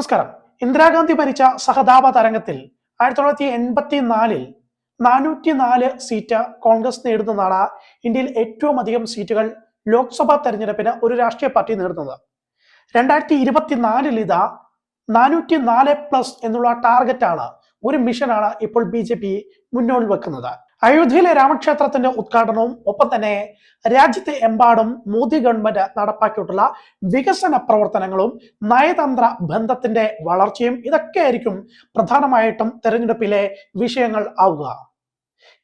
നമസ്കാരം. ഇന്ദിരാഗാന്ധി ഭരിച്ച സഹതാപ തരംഗത്തിൽ ആയിരത്തി തൊള്ളായിരത്തി എൺപത്തി നാലിൽ നാനൂറ്റി നാല് സീറ്റ് കോൺഗ്രസ് നേടുന്നതാണ് ഇന്ത്യയിൽ ഏറ്റവും അധികം സീറ്റുകൾ ലോക്സഭാ തെരഞ്ഞെടുപ്പിന് ഒരു രാഷ്ട്രീയ പാർട്ടി നേടുന്നത്. രണ്ടായിരത്തി ഇരുപത്തിനാലിൽ ഇതാ നാനൂറ്റി നാല് പ്ലസ് എന്നുള്ള ടാർഗറ്റാണ് ഒരു മിഷനാണ് ഇപ്പോൾ ബി ജെ പി മുന്നോട്ട് വെക്കുന്നത്. അയോധ്യയിലെ രാമക്ഷേത്രത്തിന്റെ ഉദ്ഘാടനവും ഒപ്പം തന്നെ രാജ്യത്തെ എമ്പാടും മോദി ഗവൺമെന്റ് നടപ്പാക്കിയിട്ടുള്ള വികസന പ്രവർത്തനങ്ങളും നയതന്ത്ര ബന്ധത്തിന്റെ വളർച്ചയും ഇതൊക്കെ ആയിരിക്കും പ്രധാനമായിട്ടും തെരഞ്ഞെടുപ്പിലെ വിഷയങ്ങൾ ആവുക.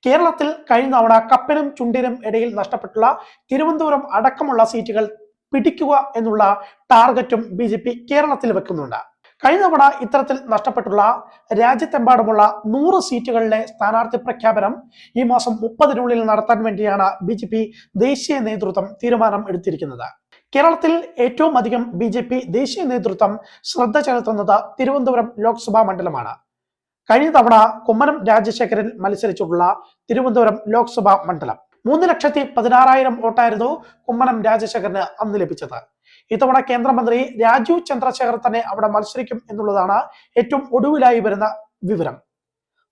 കേരളത്തിൽ കഴിഞ്ഞ തവണ കപ്പനും ചുണ്ടിനും ഇടയിൽ നഷ്ടപ്പെട്ടുള്ള തിരുവനന്തപുരം അടക്കമുള്ള സീറ്റുകൾ പിടിക്കുക എന്നുള്ള ടാർഗറ്റും ബി കേരളത്തിൽ വെക്കുന്നുണ്ട്. കഴിഞ്ഞ തവണ ഇത്തരത്തിൽ നഷ്ടപ്പെട്ടുള്ള രാജ്യത്തെമ്പാടുമുള്ള നൂറ് സീറ്റുകളിലെ സ്ഥാനാർത്ഥി പ്രഖ്യാപനം ഈ മാസം മുപ്പതിനുള്ളിൽ നടത്താൻ വേണ്ടിയാണ് ബി ജെ പി ദേശീയ നേതൃത്വം തീരുമാനം എടുത്തിരിക്കുന്നത്. കേരളത്തിൽ ഏറ്റവും അധികം ബി ജെ പി ദേശീയ നേതൃത്വം ശ്രദ്ധ ചെലുത്തുന്നത് തിരുവനന്തപുരം ലോക്സഭാ മണ്ഡലമാണ്. കഴിഞ്ഞ തവണ കുമ്മനം രാജശേഖരൻ മത്സരിച്ചിട്ടുള്ള തിരുവനന്തപുരം ലോക്സഭാ മണ്ഡലം. മൂന്ന് ലക്ഷത്തി പതിനാറായിരം വോട്ടായിരുന്നു കുമ്മനം രാജശേഖരന് അന്ന് ലഭിച്ചത്. ഇത്തവണ കേന്ദ്രമന്ത്രി രാജീവ് ചന്ദ്രശേഖർ തന്നെ അവിടെ മത്സരിക്കും എന്നുള്ളതാണ് ഏറ്റവും ഒടുവിലായി വരുന്ന വിവരം.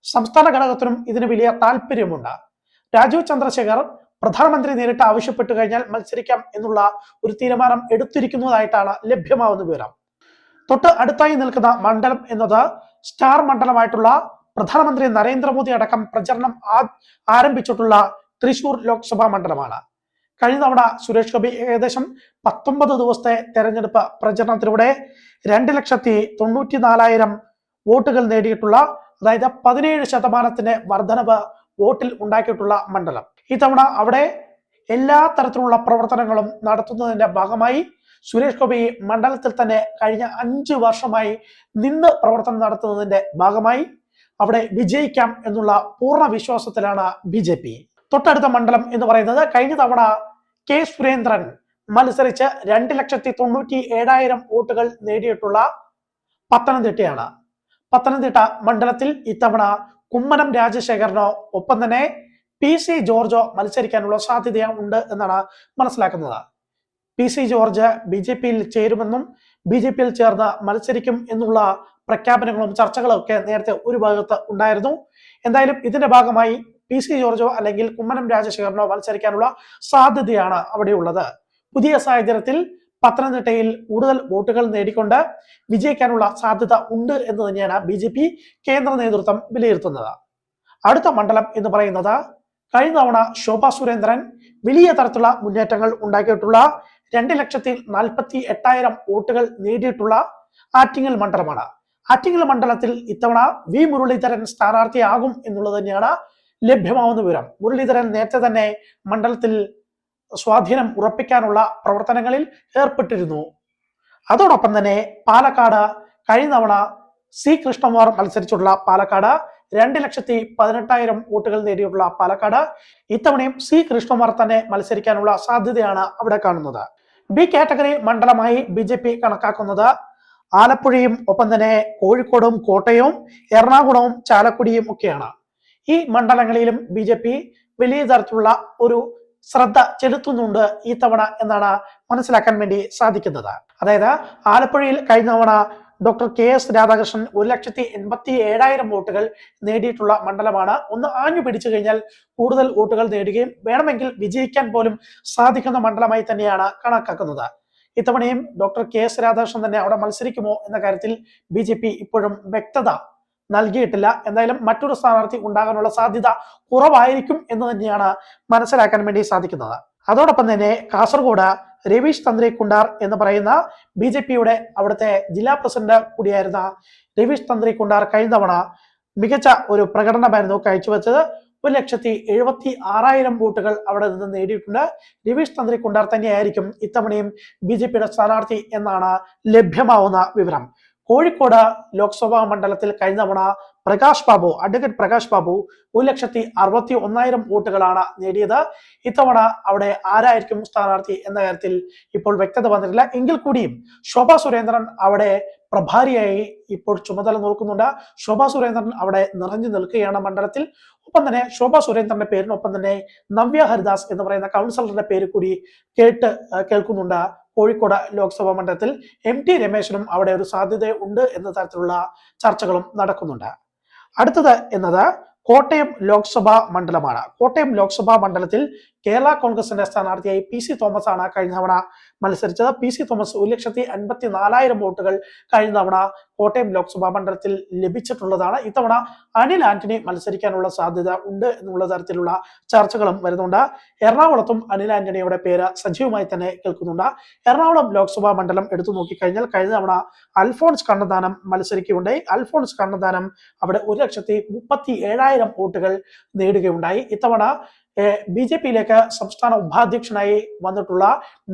സംസ്ഥാന ഘടകത്തിനും ഇതിന് വലിയ താല്പര്യമുണ്ട്. രാജീവ് ചന്ദ്രശേഖർ പ്രധാനമന്ത്രി നേരിട്ട് ആവശ്യപ്പെട്ടു കഴിഞ്ഞാൽ മത്സരിക്കാം എന്നുള്ള ഒരു തീരുമാനം എടുത്തിരിക്കുന്നതായിട്ടാണ് ലഭ്യമാവുന്ന വിവരം. തൊട്ട് അടുത്തായി നിൽക്കുന്ന മണ്ഡലം എന്നത് സ്റ്റാർ മണ്ഡലമായിട്ടുള്ള പ്രധാനമന്ത്രി നരേന്ദ്രമോദി അടക്കം പ്രചരണം ആരംഭിച്ചിട്ടുള്ള തൃശൂർ ലോക്സഭാ മണ്ഡലമാണ്. കഴിഞ്ഞ തവണ സുരേഷ് ഗോപി ഏകദേശം പത്തൊമ്പത് ദിവസത്തെ തെരഞ്ഞെടുപ്പ് പ്രചരണത്തിലൂടെ രണ്ട് ലക്ഷത്തി തൊണ്ണൂറ്റി നാലായിരം വോട്ടുകൾ നേടിയിട്ടുള്ള അതായത് പതിനേഴ് ശതമാനത്തിന്റെ വർധനവ് വോട്ടിൽ ഉണ്ടാക്കിയിട്ടുള്ള മണ്ഡലം. ഇത്തവണ അവിടെ എല്ലാ തരത്തിലുള്ള പ്രവർത്തനങ്ങളും നടത്തുന്നതിന്റെ ഭാഗമായി സുരേഷ് ഗോപി മണ്ഡലത്തിൽ തന്നെ കഴിഞ്ഞ അഞ്ച് വർഷമായി നിന്ന് പ്രവർത്തനം നടത്തുന്നതിന്റെ ഭാഗമായി അവിടെ വിജയിക്കാം എന്നുള്ള പൂർണ വിശ്വാസത്തിലാണ് ബി തൊട്ടടുത്ത മണ്ഡലം എന്ന് പറയുന്നത് കഴിഞ്ഞ തവണ കെ സുരേന്ദ്രൻ മത്സരിച്ച് രണ്ട് ലക്ഷത്തി തൊണ്ണൂറ്റി ഏഴായിരം വോട്ടുകൾ നേടിയിട്ടുള്ള പത്തനംതിട്ടയാണ്. പത്തനംതിട്ട മണ്ഡലത്തിൽ ഇത്തവണ കുമ്മനം രാജശേഖരനോ ഒപ്പം തന്നെ പി സി ജോർജോ മത്സരിക്കാനുള്ള സാധ്യത ഉണ്ട് എന്നാണ് മനസ്സിലാക്കുന്നത്. P C George B J പിയിൽ ചേരുമെന്നും ബി ജെ പിയിൽ ചേർന്ന് മത്സരിക്കും എന്നുള്ള പ്രഖ്യാപനങ്ങളും ചർച്ചകളും ഒക്കെ നേരത്തെ ഒരു ഭാഗത്ത് ഉണ്ടായിരുന്നു. എന്തായാലും ഇതിന്റെ ഭാഗമായി പി സി ജോർജോ അല്ലെങ്കിൽ കുമ്മനം രാജശേഖരനോ മത്സരിക്കാനുള്ള സാധ്യതയാണ് അവിടെയുള്ളത്. പുതിയ സാഹചര്യത്തിൽ പത്തനംതിട്ടയിൽ കൂടുതൽ വോട്ടുകൾ നേടിക്കൊണ്ട് വിജയിക്കാനുള്ള സാധ്യത ഉണ്ട് എന്ന് തന്നെയാണ് ബി ജെ പി കേന്ദ്ര നേതൃത്വം വിലയിരുത്തുന്നത്. അടുത്ത മണ്ഡലം എന്ന് പറയുന്നത് കഴിഞ്ഞ തവണ ശോഭാ സുരേന്ദ്രൻ വലിയ തരത്തിലുള്ള മുന്നേറ്റങ്ങൾ ഉണ്ടാക്കിയിട്ടുള്ള രണ്ട് ലക്ഷത്തി നാൽപ്പത്തി എട്ടായിരം വോട്ടുകൾ നേടിയിട്ടുള്ള ആറ്റിങ്ങൽ മണ്ഡലമാണ്. ആറ്റിങ്ങൽ മണ്ഡലത്തിൽ ഇത്തവണ വി മുരളീധരൻ സ്ഥാനാർത്ഥിയാകും എന്നുള്ളത് തന്നെയാണ് ലഭ്യമാവുന്ന വിവരം. മുരളീധരൻ നേരത്തെ തന്നെ മണ്ഡലത്തിൽ സ്വാധീനം ഉറപ്പിക്കാനുള്ള പ്രവർത്തനങ്ങളിൽ ഏർപ്പെട്ടിരുന്നു. അതോടൊപ്പം തന്നെ പാലക്കാട് കഴിഞ്ഞ തവണ സി കൃഷ്ണകുമാർ മത്സരിച്ചിട്ടുള്ള പാലക്കാട് രണ്ട് ലക്ഷത്തി പതിനെട്ടായിരം വോട്ടുകൾ നേടിയിട്ടുള്ള പാലക്കാട് ഇത്തവണയും സി കൃഷ്ണകുമാർ തന്നെ മത്സരിക്കാനുള്ള സാധ്യതയാണ് അവിടെ കാണുന്നത്. ബി കാറ്റഗറി മണ്ഡലമായി ബി ജെ പി കണക്കാക്കുന്നത് ആലപ്പുഴയും ഒപ്പം തന്നെ കോഴിക്കോടും കോട്ടയവും എറണാകുളവും ചാലക്കുടിയും ഒക്കെയാണ്. ഈ മണ്ഡലങ്ങളിലും ബി ജെ പി വലിയ തരത്തിലുള്ള ഒരു ശ്രദ്ധ ചെലുത്തുന്നുണ്ട് ഈ തവണ എന്നാണ് മനസ്സിലാക്കാൻ വേണ്ടി സാധിക്കുന്നത്. അതായത് ആലപ്പുഴയിൽ കഴിഞ്ഞ തവണ ഡോക്ടർ കെ എസ് രാധാകൃഷ്ണൻ ഒരു ലക്ഷത്തി എൺപത്തി ഏഴായിരം വോട്ടുകൾ നേടിയിട്ടുള്ള മണ്ഡലമാണ്. ഒന്ന് ആഞ്ഞു പിടിച്ചു കഴിഞ്ഞാൽ കൂടുതൽ വോട്ടുകൾ നേടുകയും വേണമെങ്കിൽ വിജയിക്കാൻ പോലും സാധിക്കുന്ന മണ്ഡലമായി തന്നെയാണ് കണക്കാക്കുന്നത്. ഇത്തവണയും ഡോക്ടർ കെ എസ് രാധാകൃഷ്ണൻ തന്നെ അവിടെ മത്സരിക്കുമോ എന്ന കാര്യത്തിൽ ബി ഇപ്പോഴും വ്യക്തത നൽകിയിട്ടില്ല. എന്തായാലും മറ്റൊരു സ്ഥാനാർത്ഥി ഉണ്ടാകാനുള്ള സാധ്യത കുറവായിരിക്കും എന്ന് തന്നെയാണ് മനസ്സിലാക്കാൻ വേണ്ടി സാധിക്കുന്നത്. അതോടൊപ്പം തന്നെ കാസർഗോഡ് രവീഷ് തന്ത്രി കുണ്ടാർ എന്ന് പറയുന്ന ബി ജെ പിയുടെ അവിടുത്തെ ജില്ലാ പ്രസിഡന്റ് കൂടിയായിരുന്ന രവീഷ് തന്ത്രി കുണ്ടാർ കഴിഞ്ഞ തവണ മികച്ച ഒരു പ്രകടനമായിരുന്നു കാഴ്ചവെച്ചത്. ഒരു ലക്ഷത്തി എഴുപത്തി ആറായിരം വോട്ടുകൾ അവിടെ നിന്ന് നേടിയിട്ടുണ്ട്. രവീഷ് തന്ത്രി കുണ്ടാർ തന്നെയായിരിക്കും ഇത്തവണയും ബി ജെ പിയുടെ സ്ഥാനാർത്ഥി എന്നാണ് ലഭ്യമാവുന്ന വിവരം. കോഴിക്കോട് ലോക്സഭാ മണ്ഡലത്തിൽ കഴിഞ്ഞ തവണ പ്രകാശ് ബാബു അഡ്വക്കേറ്റ് പ്രകാശ് ബാബു ഒരു ലക്ഷത്തി അറുപത്തി ഒന്നായിരം വോട്ടുകളാണ് നേടിയത്. ഇത്തവണ അവിടെ ആരായിരിക്കും സ്ഥാനാർത്ഥി എന്ന കാര്യത്തിൽ ഇപ്പോൾ വ്യക്തത വന്നിട്ടില്ല. എങ്കിൽ കൂടിയും ശോഭാ സുരേന്ദ്രൻ അവിടെ പ്രഭാരിയായി ഇപ്പോൾ ചുമതല നോക്കുന്നുണ്ട്. ശോഭ സുരേന്ദ്രൻ അവിടെ നിറഞ്ഞു നിൽക്കുകയാണ് മണ്ഡലത്തിൽ. ഒപ്പം തന്നെ ശോഭ സുരേന്ദ്രന്റെ പേരിനൊപ്പം തന്നെ നവ്യ ഹരിദാസ് എന്ന് പറയുന്ന കൗൺസിലറുടെ പേര് കൂടി കേട്ട് കേൾക്കുന്നുണ്ട്. കോഴിക്കോട് ലോക്സഭാ മണ്ഡലത്തിൽ എം ടി രമേശിനും അവിടെ ഒരു സാധ്യത ഉണ്ട് എന്ന തരത്തിലുള്ള ചർച്ചകളും നടക്കുന്നുണ്ട്. അടുത്തത് എന്നത് കോട്ടയം ലോക്സഭാ മണ്ഡലമാണ്. കോട്ടയം ലോക്സഭാ മണ്ഡലത്തിൽ കേരള കോൺഗ്രസിന്റെ സ്ഥാനാർത്ഥിയായി പി സി തോമസ് ആണ് കഴിഞ്ഞ തവണ മത്സരിച്ചത്. പി സി തോമസ് ഒരു ലക്ഷത്തി അൻപത്തി നാലായിരം വോട്ടുകൾ കഴിഞ്ഞ തവണ കോട്ടയം ലോക്സഭാ മണ്ഡലത്തിൽ ലഭിച്ചിട്ടുള്ളതാണ്. ഇത്തവണ അനിൽ ആന്റണി മത്സരിക്കാനുള്ള സാധ്യത ഉണ്ട് എന്നുള്ള തരത്തിലുള്ള ചർച്ചകളും വരുന്നുണ്ട്. എറണാകുളത്തും അനിൽ ആന്റണിയുടെ പേര് സജീവമായി തന്നെ കേൾക്കുന്നുണ്ട്. എറണാകുളം ലോക്സഭാ മണ്ഡലം എടുത്തു നോക്കിക്കഴിഞ്ഞാൽ കഴിഞ്ഞ തവണ അൽഫോൺസ് കണ്ണദാനം മത്സരിക്കുകയുണ്ടായി. അൽഫോൺസ് കണ്ണദാനം അവിടെ ഒരു ലക്ഷത്തി മുപ്പത്തി ഏഴായിരം വോട്ടുകൾ നേടുകയുണ്ടായി. ഇത്തവണ ബി ജെ പിയിലേക്ക് സംസ്ഥാന ഉപാധ്യക്ഷനായി വന്നിട്ടുള്ള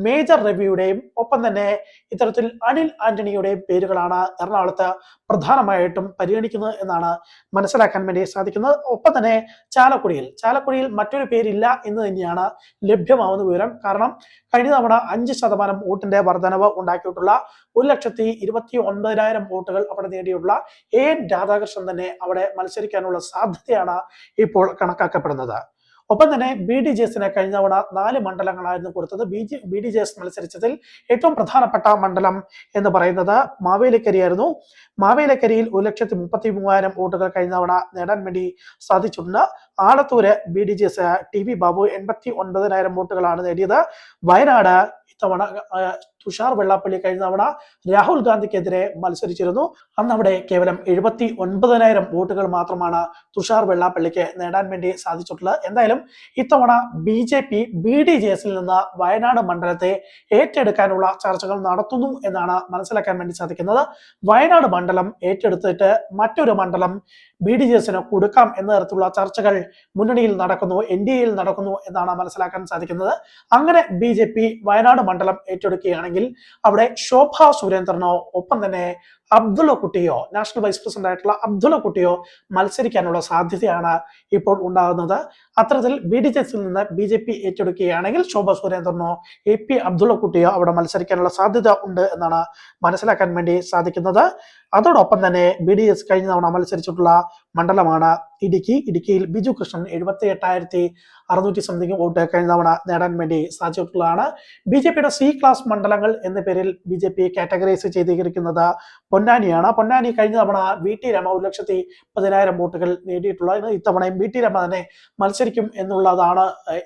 മേജർ രവിയുടെയും ഒപ്പം തന്നെ ഇത്തരത്തിൽ അനിൽ ആന്റണിയുടെയും പേരുകളാണ് എറണാകുളത്ത് പ്രധാനമായിട്ടും പരിഗണിക്കുന്നത് എന്നാണ് മനസ്സിലാക്കാൻ വേണ്ടി സാധിക്കുന്നത്. ഒപ്പം തന്നെ ചാലക്കുടിയിൽ ചാലക്കുടിയിൽ മറ്റൊരു പേരില്ല എന്ന് തന്നെയാണ് ലഭ്യമാവുന്ന വിവരം. കാരണം കഴിഞ്ഞ തവണ അഞ്ച് ശതമാനം വോട്ടിന്റെ വർധനവ് ഉണ്ടാക്കിയിട്ടുള്ള ഒരു ലക്ഷത്തി ഇരുപത്തി ഒൻപതിനായിരം വോട്ടുകൾ അവിടെ നേടിയുള്ള എ എൻ രാധാകൃഷ്ണൻ തന്നെ അവിടെ മത്സരിക്കാനുള്ള സാധ്യതയാണ് ഇപ്പോൾ കണക്കാക്കപ്പെടുന്നത്. ഒപ്പം തന്നെ ബി ഡി ജെ എസിന് കഴിഞ്ഞ തവണ നാല് മണ്ഡലങ്ങളായിരുന്നു കൊടുത്തത്. B J B D J S മത്സരിച്ചതിൽ ഏറ്റവും പ്രധാനപ്പെട്ട മണ്ഡലം എന്ന് പറയുന്നത് മാവേലിക്കരിയായിരുന്നു മാവേലിക്കരിയിൽ ഒരു ലക്ഷത്തി മുപ്പത്തി മൂവായിരം വോട്ടുകൾ കഴിഞ്ഞ തവണ നേടാൻ വേണ്ടി സാധിച്ചിട്ടുണ്ട്. Alathur B D J S T V Babu എൺപത്തി ഒൻപതിനായിരം വോട്ടുകളാണ് നേടിയത്. വയനാട് ഇത്തവണ തുഷാർ വെള്ളാപ്പള്ളി കഴിഞ്ഞ തവണ രാഹുൽ ഗാന്ധിക്കെതിരെ മത്സരിച്ചിരുന്നു. അന്ന് അവിടെ കേവലം എഴുപത്തി ഒൻപതിനായിരം വോട്ടുകൾ മാത്രമാണ് തുഷാർ വെള്ളാപ്പള്ളിക്ക് നേടാൻ വേണ്ടി സാധിച്ചിട്ടുള്ളത്. എന്തായാലും ഇത്തവണ B J P B D J എസിൽ നിന്ന് വയനാട് മണ്ഡലത്തെ ഏറ്റെടുക്കാനുള്ള ചർച്ചകൾ നടത്തുന്നു എന്നാണ് മനസ്സിലാക്കാൻ വേണ്ടി സാധിക്കുന്നത്. വയനാട് മണ്ഡലം ഏറ്റെടുത്തിട്ട് മറ്റൊരു മണ്ഡലം ബി ഡി ജെ എസിന് കൊടുക്കാം എന്ന തരത്തിലുള്ള ചർച്ചകൾ മുന്നണിയിൽ നടക്കുന്നു എൻ ഡി എയിൽ നടക്കുന്നു എന്നാണ് മനസ്സിലാക്കാൻ സാധിക്കുന്നത്. അങ്ങനെ ബി ജെ പി വയനാട് മണ്ഡലം ഏറ്റെടുക്കുകയാണെങ്കിൽ അവിടെ ശോഭ സുരേന്ദ്രനോ ഒപ്പം തന്നെ അബ്ദുള്ള കുട്ടിയോ നാഷണൽ വൈസ് പ്രസിഡന്റ് ആയിട്ടുള്ള അബ്ദുള്ള കുട്ടിയോ മത്സരിക്കാനുള്ള സാധ്യതയാണ് ഇപ്പോൾ ഉണ്ടാകുന്നത്. അത്തരത്തിൽ ബി ഡി ജെസിൽ നിന്ന് ബി ജെ പി ഏറ്റെടുക്കുകയാണെങ്കിൽ ശോഭ സുരേന്ദ്രനോ എ പി അബ്ദുള്ള കുട്ടിയോ അവിടെ മത്സരിക്കാനുള്ള സാധ്യത ഉണ്ട് എന്നാണ് മനസ്സിലാക്കാൻ വേണ്ടി സാധിക്കുന്നത്. അതോടൊപ്പം തന്നെ ബി ഡി എസ് കഴിഞ്ഞ തവണ മത്സരിച്ചിട്ടുള്ള മണ്ഡലമാണ് ഇടുക്കി. ഇടുക്കിയിൽ ബിജു കൃഷ്ണൻ എഴുപത്തി എട്ടായിരത്തി അറുന്നൂറ്റി സംതിങ് വോട്ട് കഴിഞ്ഞ തവണ നേടാൻ വേണ്ടി സാധിച്ചിട്ടുള്ളതാണ്. ബി ജെ പിയുടെ സി ക്ലാസ് മണ്ഡലങ്ങൾ എന്ന പേരിൽ ബി ജെ പി കാറ്റഗറൈസ് ചെയ്തിരിക്കുന്നത് പൊന്നാനിയാണ്. പൊന്നാനി കഴിഞ്ഞ തവണ വി ടി രമ ഒരു ലക്ഷത്തി പതിനായിരം വോട്ടുകൾ നേടിയിട്ടുള്ള ഇത്തവണയും വി ടി രമ തന്നെ മത്സരിക്കും എന്നുള്ളതാണ്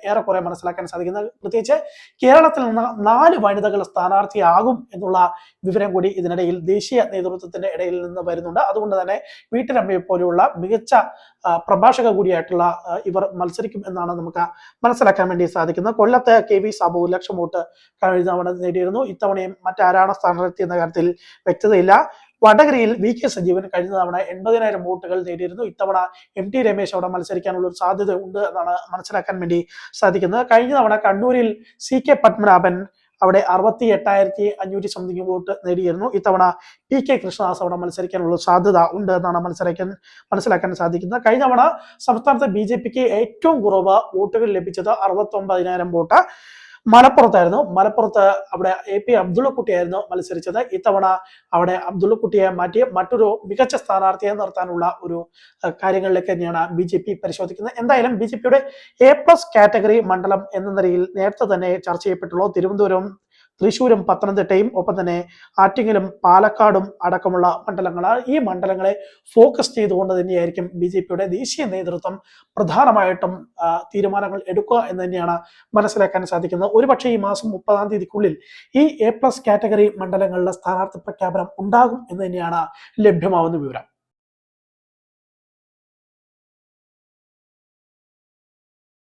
ഏറെക്കുറെ മനസ്സിലാക്കാൻ സാധിക്കുന്നത്. പ്രത്യേകിച്ച് കേരളത്തിൽ നിന്ന് നാല് വനിതകൾ സ്ഥാനാർത്ഥിയാകും എന്നുള്ള വിവരം കൂടി ഇതിനിടയിൽ ദേശീയ നേതൃത്വത്തിന്റെ ഇടയിൽ നിന്ന് വരുന്നുണ്ട്. അതുകൊണ്ട് തന്നെ വീട്ടിലമ്മയെ പോലെയുള്ള മികച്ച പ്രഭാഷക കൂടിയായിട്ടുള്ള ഇവർ മത്സരിക്കും എന്നാണ് നമുക്ക് മനസ്സിലാക്കാൻ വേണ്ടി സാധിക്കുന്നത്. കൊല്ലത്ത് K V Sabu lakh vote കഴിഞ്ഞ തവണ നേടിയിരുന്നു. ഇത്തവണയും മറ്റാരാണ് സ്ഥാനാർത്ഥി എന്ന കാര്യത്തിൽ വ്യക്തതയില്ല. വടകരയിൽ വി കെ സജീവൻ കഴിഞ്ഞ തവണ എൺപതിനായിരം വോട്ടുകൾ നേടിയിരുന്നു. ഇത്തവണ എം ടി രമേശ് അവിടെ മത്സരിക്കാനുള്ള ഒരു സാധ്യത ഉണ്ട് എന്നാണ് മനസ്സിലാക്കാൻ വേണ്ടി സാധിക്കുന്നത്. കഴിഞ്ഞ തവണ കണ്ണൂരിൽ സി കെ പത്മനാഭൻ അവിടെ അറുപത്തി എട്ടായിരത്തി അഞ്ഞൂറ്റി സംതിങ് വോട്ട് നേടിയിരുന്നു. ഇത്തവണ പി കെ കൃഷ്ണദാസ് അവിടെ മത്സരിക്കാനുള്ള സാധ്യത ഉണ്ട് എന്നാണ് മനസ്സിലാക്കാൻ മനസ്സിലാക്കാൻ സാധിക്കുന്നത്. കഴിഞ്ഞ തവണ സംസ്ഥാനത്ത് ബി ജെ പിക്ക് ഏറ്റവും കുറവ് വോട്ടുകൾ ലഭിച്ചത് അറുപത്തി ഒമ്പതിനായിരം വോട്ട് മലപ്പുറത്തായിരുന്നു. മലപ്പുറത്ത് അവിടെ എ പി അബ്ദുള്ളക്കുട്ടിയായിരുന്നു മത്സരിച്ചത്. ഇത്തവണ അവിടെ അബ്ദുള്ളക്കുട്ടിയെ മാറ്റി മറ്റൊരു മികച്ച സ്ഥാനാർത്ഥിയെ നിർത്താനുള്ള ഒരു കാര്യങ്ങളിലേക്ക് തന്നെയാണ് ബി ജെ പി പരിശോധിക്കുന്നത്. എന്തായാലും ബി ജെ പിയുടെ എ പ്ലസ് കാറ്റഗറി മണ്ഡലം എന്ന നിലയിൽ നേരത്തെ തന്നെ ചർച്ച ചെയ്യപ്പെട്ടുള്ളൂ. തിരുവനന്തപുരം തൃശ്ശൂരും പത്തനംതിട്ടയും ഒപ്പം തന്നെ ആറ്റിങ്ങലും പാലക്കാടും അടക്കമുള്ള മണ്ഡലങ്ങളാണ് ഈ മണ്ഡലങ്ങളെ ഫോക്കസ് ചെയ്തുകൊണ്ട് തന്നെയായിരിക്കും ബി ജെ പിയുടെ ദേശീയ നേതൃത്വം പ്രധാനമായിട്ടും തീരുമാനങ്ങൾ എടുക്കുക എന്ന് തന്നെയാണ് മനസ്സിലാക്കാൻ സാധിക്കുന്നത്. ഒരുപക്ഷെ ഈ മാസം മുപ്പതാം തീയതിക്കുള്ളിൽ ഈ എ പ്ലസ് കാറ്റഗറി മണ്ഡലങ്ങളിലെ സ്ഥാനാർത്ഥി പ്രഖ്യാപനം ഉണ്ടാകും എന്ന് തന്നെയാണ് ലഭ്യമാവുന്ന വിവരം.